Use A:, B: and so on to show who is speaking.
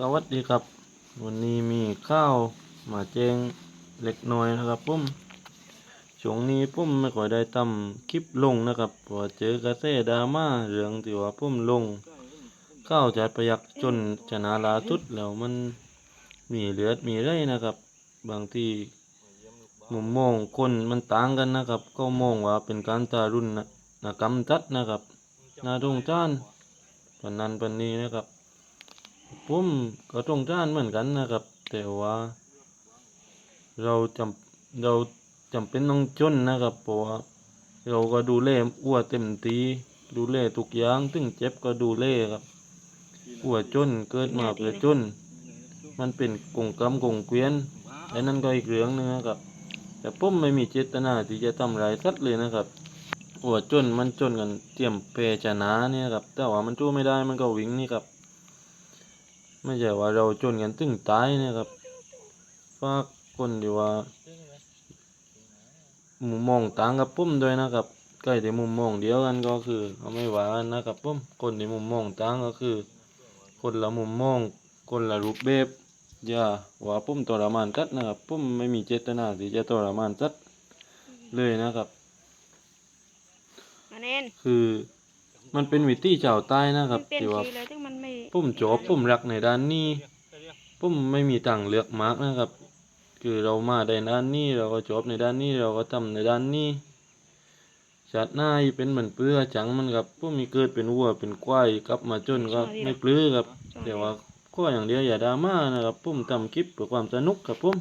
A: สวัสดีครับ วันนี้มีข้าวมาแจ้งเล็กน้อยนะครับผมช่วงนี้ผมไม่ค่อยได้ทำคลิปลงนะครับเพราะเจอกระแสดราม่าเรื่องที่ว่าผมลงข้าวจัดประหยัดจนชนะลาทุดแล้วมันมีเลือดมีไรนะครับ บางทีมุมมองคนมันต่างกันนะครับ ก็มองว่าเป็นการตารุณนะกรรมจัดนะครับนาตรงจ้านปันนันปันนี้นะครับ ผมก็ตรงจ้านเหมือนกันนะครับ แต่ว่า เราจำเราจำเป็นต้องจนนะครับเพราะว่าเราก็ดูแลอ้วเต็มทีดูแลทุกอย่างถึงเจ็บก็ดูแลครับอ้วจนเกิดมาเพื่อจน มันเป็นกงกรรมกงเกวียนไอ้นั่นก็อีกเรื่องหนึงนะครับ แต่ผมไม่มีเจตนาที่จะทำร้ายสัตว์เลยนะครับอ้วจนมันจนกันเตรียมเพชนะเนี่ยครับ แต่ว่ามันสู้ไม่ได้มันก็วิ่งนี่ครับ ไม่ใช่ว่าเราจนกันถึงตายเนะครับฝากคนที่ว่ามุมมองต่างกับผมด้วยนะครับใกล้แต่มุมมองเดียวกันก็คือเอาไม่ว่ากันนะครับผมคนที่มุมมองต่างก็คือ คนละมุมมอง คนละรูปแบบอย่าว่าผมทรมานกัดนะครับผมไม่มีเจตนาที่จะทรมานสัตว์เลยนะครับ
B: มาเน้น
A: คือ มันเป็นวิธีเจ้าใต้นะครับ
B: มันเป็น
A: ที่ว่า
B: ทีเลยซึ่งมันไม่
A: ผมจบผมรักในด้านนี้ผมไม่มีตังค์เลือกมาร์กนะครับ คือเรามาในด้านนี้เราก็จบในด้านนี้เราก็ทำในด้านนี้ชาติหน้าอีเป็นเหมือนเปลือจังมันครับผมมีเกิดเป็นวัวเป็นควายกลับมาจนก็ไม่ปลื้อครับแต่ว่าข้ออย่างเดียวอย่าดราม่านะครับผมทำคลิปเพื่อความสนุกครับผม